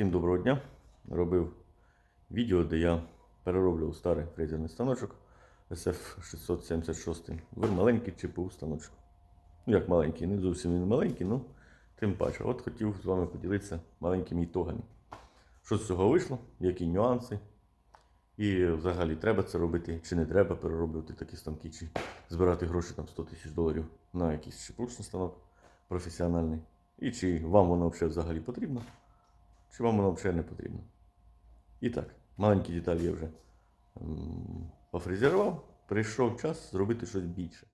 Всім доброго дня. Робив відео, де я перероблював старий фрезерний станочок SF676 в маленький ЧПУ станочок. Ну, як маленький, не зовсім він маленький, ну тим паче. От хотів з вами поділитися маленькими ітогами. Що з цього вийшло, які нюанси. І взагалі треба це робити, чи не треба перероблювати такі станки, чи збирати гроші там 100 тисяч доларів на якийсь чепучний станок професіональний. І чи вам воно взагалі потрібно, чи вам воно взагалі не потрібно. І так, маленькі деталі я вже пофрезерував. Прийшов час зробити щось більше.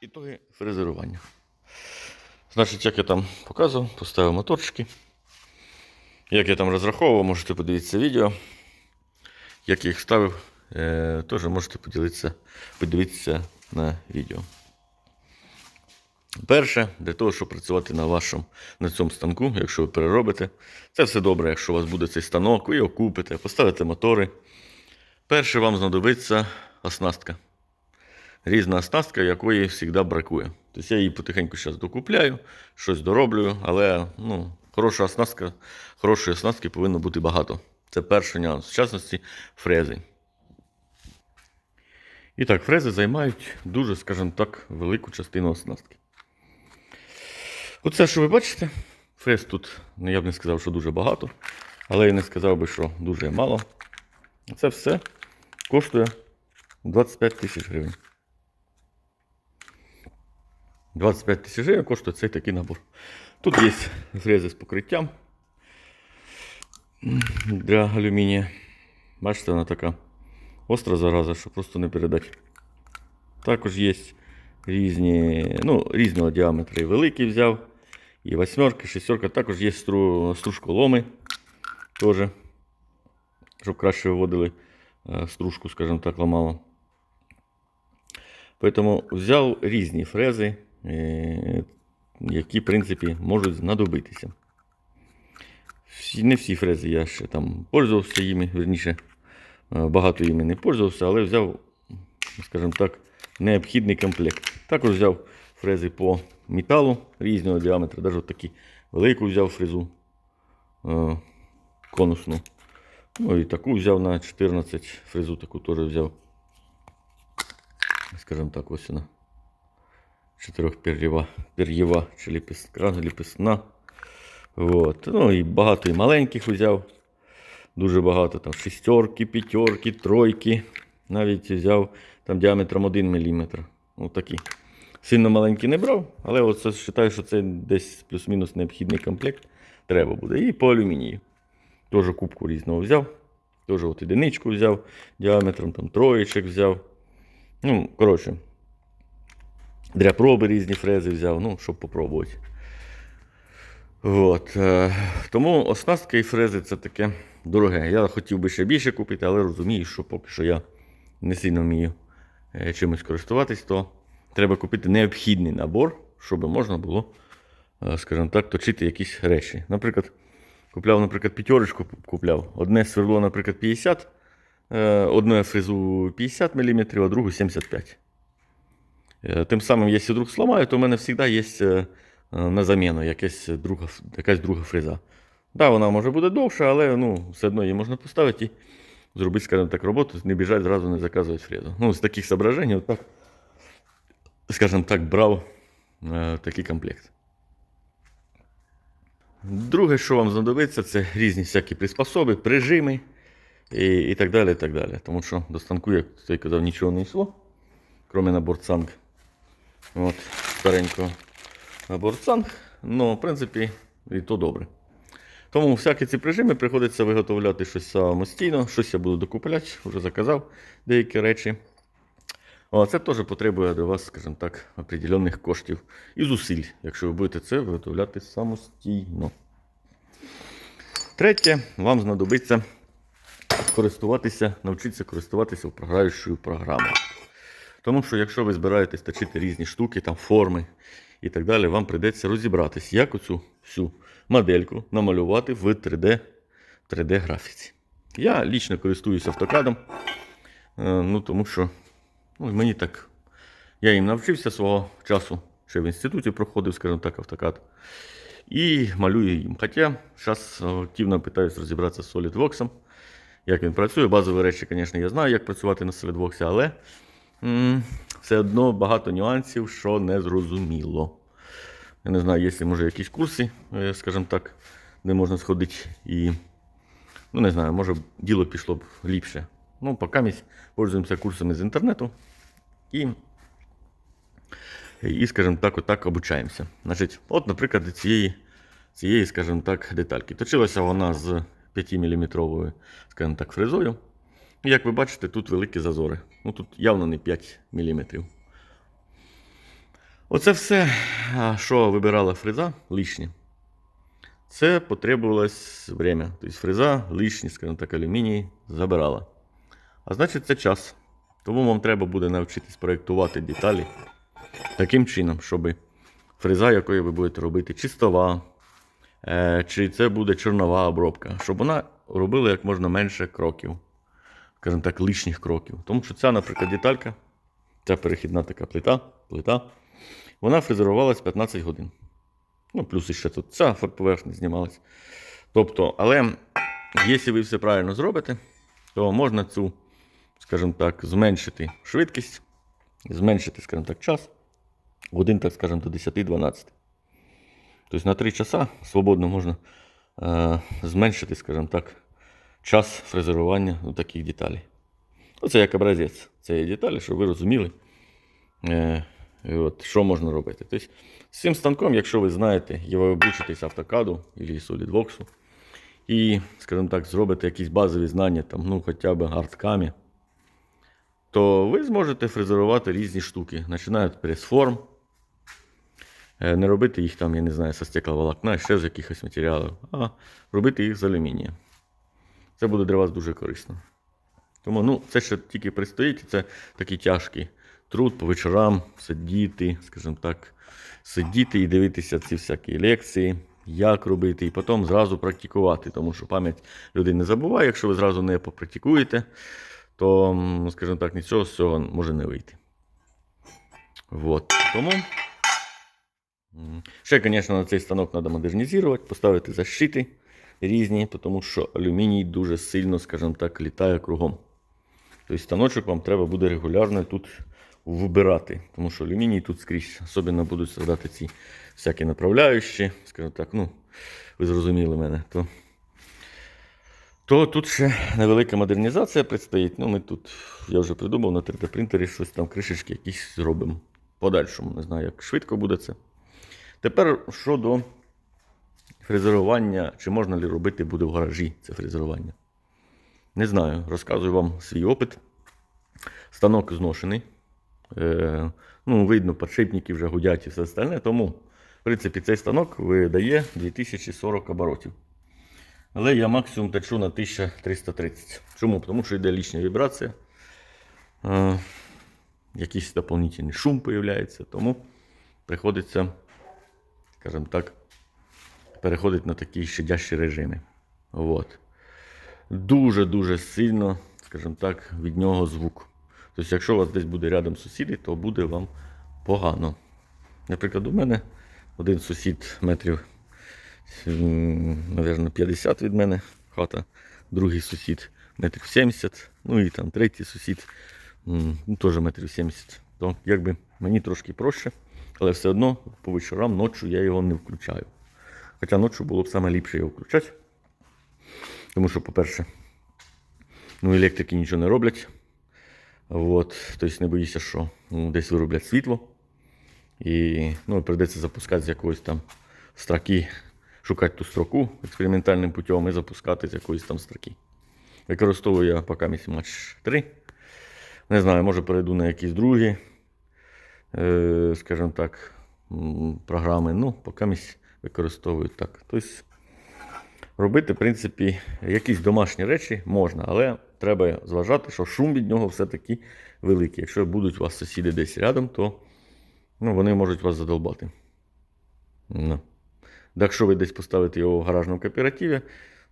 Ітоги фрезерування. Значить, як я там показував, поставив моторчики. Як я там розраховував, можете подивитися відео. Як я їх ставив, е, теж можете поділитися, подивитися на відео. Перше, для того, щоб працювати на вашому на цьому станку, якщо ви переробите, це все добре, якщо у вас буде цей станок, ви його купите, поставите мотори. Перше вам знадобиться оснастка. Різна оснастка, якої завжди бракує. Тобто я її потихеньку зараз докупляю, щось дороблюю, але ну, хороша оснастка, хорошої оснастки повинно бути багато. Це перший нюанс. В частності фрези. І так, фрези займають дуже, скажімо так, велику частину оснастки. Оце, що ви бачите, фрез тут, ну, я б не сказав, що дуже багато, але я не сказав би, що дуже мало. Це все коштує 25 тисяч гривень. 25 тисяч гривень коштує цей такий набор. Тут є фрези з покриттям для алюмінія. Бачите, вона така остра зараза, що просто не передати. Також є різні, ну, різного діаметра. І великий взяв, і восьмерка, шестерка. Також є стру, стружколоми. Теж, щоб краще виводили стружку, скажімо так, ламало. Тому взяв різні фрези, е, які, в принципі, можуть знадобитися. Не всі фрези я ще там пользувався їми, верніше, е, багато їми не пользувався, але взяв, скажімо так, необхідний комплект. Також взяв фрези по металу різного діаметра, навіть такі велику взяв фрезу е, конусну. Ну і таку взяв на 14 фрезу, таку теж взяв. Скажімо так, ось вона. Чотирьохпер'єва пер'єва чи ліпістка, ліпісна. От. Ну і багато і маленьких взяв. Дуже багато там шістерки, п'ятерки, тройки. Навіть взяв там діаметром 1 мм. Ось такі. Сильно маленькі не брав, але от вважаю, що це десь плюс-мінус необхідний комплект. Треба буде. І по алюмінію. Теж кубку різного взяв. Теж от одиничку взяв діаметром, там троєчок взяв. Ну, коротше, для проби різні фрези взяв, ну, щоб попробувати. От. е, Тому оснастка і фрези це таке дороге. Я хотів би ще більше купити, але розумію, що поки що я не сильно вмію е, чимось користуватись, то треба купити необхідний набор, щоб можна було, е, скажімо так, точити якісь речі. Наприклад, купляв, наприклад, п'ятерочку купляв. Одне сверло, наприклад, 50, е, одну фрезу 50 мм, а другу 75 Е, Тим самим, якщо вдруг сломаю, то в мене завжди є на заміну якась друга, якась друга фреза. Так, да, вона може буде довша, але ну, все одно її можна поставити і зробити, скажімо так, роботу, не біжать, зразу не заказувати фрезу. Ну, з таких соображень, от так, скажімо так, брав е, такий комплект. Друге, що вам знадобиться, це різні всякі приспособи, прижими і, і так далі. і так далі. Тому що до станку, як той казав, нічого не йшло, крім набор цанг. От, старенького набор цанг. Ну, в принципі, і то добре. Тому всякі ці прижими приходиться виготовляти щось самостійно, щось я буду докупляти, вже заказав деякі речі. О, це теж потребує до вас, скажімо так, определених коштів і зусиль, якщо ви будете це виготовляти самостійно. Третє, вам знадобиться користуватися, навчитися користуватися управляючою програмою. Тому що якщо ви збираєтесь точити різні штуки, там форми і так далі, вам прийдеться розібратись, як оцю всю модельку намалювати в 3D, 3D графіці. Я лічно користуюся автокадом, е, ну, тому що ну, мені так Я їм навчився свого часу, ще в інституті проходив, скажімо так, автокад. І малюю їм. Хоча зараз активно питаюся розібратися з SolidWorks, як він працює. Базові речі, звісно, я знаю, як працювати на SolidWorks, але м, все одно багато нюансів, що не зрозуміло. Я не знаю, є може якісь курси, е, скажімо так, де можна сходити і. Ну, не знаю, може діло пішло б ліпше. Ну, поки ми пользуємося курсами з інтернету і, і скажімо так, отак обучаємося. Значить, от, наприклад, цієї, цієї, скажімо так, детальки. Точилася вона з 5-мм, скажімо так, фрезою. І як ви бачите, тут великі зазори. Ну, тут явно не 5 мм. Оце все, що вибирала фреза, лишнє. Це потребувалось время. Тобто фреза лишній, скажімо так, алюміній забирала. А значить, це час. Тому вам треба буде навчитись проєктувати деталі таким чином, щоб фреза, якою ви будете робити, чистова, е, чи це буде чорнова обробка, щоб вона робила як можна менше кроків, скажімо так, лишніх кроків. Тому що ця, наприклад, деталька, ця перехідна така плита, плита, вона фрезерувалась 15 годин. Ну, плюс ще тут ця поверхня знімалась. Тобто, але якщо ви все правильно зробите, то можна цю, скажімо так, зменшити швидкість, зменшити, скажімо так, час. Годин, так скажімо, до 10-12. Тобто на 3 часа свободно можна е, зменшити, скажімо так, час фрезерування у таких деталей. Оце як образець цієї деталі, щоб ви розуміли. Е, от, що можна робити. Тобто, з цим станком, якщо ви знаєте, і ви обучитесь автокаду або SolidWorks, і, скажімо так, зробите якісь базові знання, там, ну, хоча б арткамі, то ви зможете фрезерувати різні штуки. Починають з. Е, Не робити їх там, я не знаю, со стекловолокна, ще з якихось матеріалів, а робити їх з алюмінія. Це буде для вас дуже корисно. Тому ну, це ще тільки предстоїть, це такий тяжкий труд по вечорам сидіти, скажімо так, сидіти і дивитися ці всякі лекції, як робити, і потім зразу практикувати. Тому що пам'ять людини не забуває, якщо ви зразу не попрактикуєте, то, скажімо так, нічого з цього може не вийти. Вот. Тому. Ще, звісно, на цей станок треба модернізувати, поставити защити різні, тому що алюміній дуже сильно, скажімо так, літає кругом. Тобто станочок вам треба буде регулярно тут вибирати, тому що алюміній тут скрізь, особливо будуть страдати ці всякі направляючі, скажімо так, ну, ви зрозуміли мене. То, то тут ще невелика модернізація предстоїть. Ну, ми тут, я вже придумав на 3D принтері щось там кришечки якісь зробимо. Подальшому, не знаю, як швидко буде це. Тепер щодо фрезерування, чи можна ли робити буде в гаражі це фрезерування. Не знаю, розказую вам свій опит. Станок зношений. Е, ну, видно, подшипники вже гудять і все остальне. Тому, в принципі, цей станок видає 2040 оборотів. Але я максимум течу на 1330. Чому? Тому що йде лишня вібрація. Е, якийсь дополнительний шум появляється. Тому приходиться, скажімо так, переходити на такі щадящі режими. Дуже-дуже сильно, скажімо так, від нього звук. Тобто, якщо у вас десь буде рядом сусіди, то буде вам погано. Наприклад, у мене один сусід метрів, навірно, 50 від мене хата, другий сусід метрів 70, ну і там третій сусід ну, теж метрів 70. То якби мені трошки проще, але все одно по вечорам ночі я його не включаю. Хоча ночі було б саме ліпше його включати. Тому що, по-перше, ну, електрики нічого не роблять. От, тобто не боїшся, що ну, десь вироблять світло. І ну, прийдеться запускати з якоїсь там строки, шукати ту строку експериментальним путем і запускати з якоїсь там строки. Використовую я поки місць матч 3. Не знаю, може перейду на якісь другі, е, скажімо так, програми. Ну, поки місць використовую так. Тобто, Робити, в принципі, якісь домашні речі можна, але треба зважати, що шум від нього все-таки великий. Якщо будуть у вас сусіди десь рядом, то ну, вони можуть вас задолбати. Ну. Якщо ви десь поставите його в гаражному кооперативі,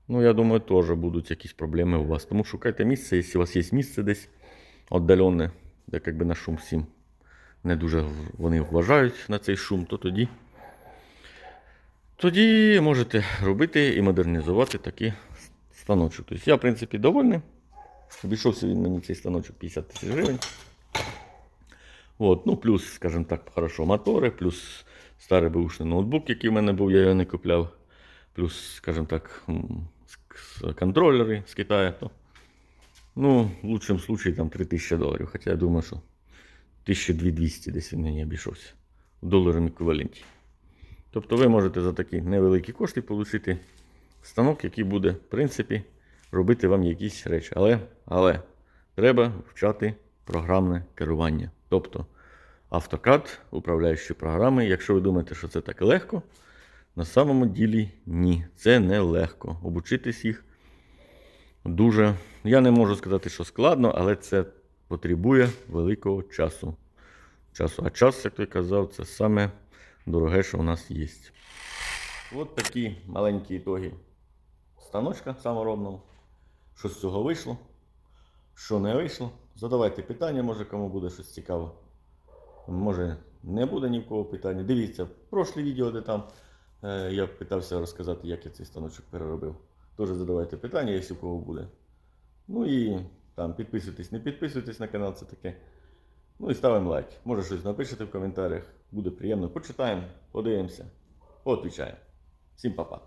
ну, я думаю, теж будуть якісь проблеми у вас. Тому шукайте місце, якщо у вас є місце десь віддалене, де як би, на шум всім не дуже вони вважають на цей шум, то тоді, тоді можете робити і модернізувати такий станочок. Тобто я, в принципі, довольний. Обійшовся він мені цей станочок 50 тисяч гривень. От, ну, плюс, скажімо так, хорошо, мотори, плюс старий бушний ноутбук, який в мене був, я його не купляв. Плюс, скажімо так, контролери з Китаю. То, ну, в лучшому случаї там 3000 доларів. Хоча я думаю, що 1200 десь він мені обійшовся в доларам еквіваленті. Тобто ви можете за такі невеликі кошти отримати станок, який буде, в принципі, робити вам якісь речі. Але, але треба вчати програмне керування. Тобто автокад, управляючі програми. Якщо ви думаєте, що це так легко, на самому ділі ні, це не легко. Обучитись їх дуже. Я не можу сказати, що складно, але це потребує великого часу. часу. А час, як той казав, це саме дороге, що у нас є. От такі маленькі ітоги станочка саморобного. Що з цього вийшло, що не вийшло. Задавайте питання, може кому буде щось цікаво. Може не буде ні в кого питання. Дивіться, прошлі відео, де там е, я питався розказати, як я цей станочок переробив. Теж задавайте питання, якщо у кого буде. Ну і там підписуйтесь, не підписуйтесь на канал, це таке. Ну і ставимо лайк. Може щось напишете в коментарях. Буде приємно. Почитаємо, подивимося, поотвічаємо. Всім па-па.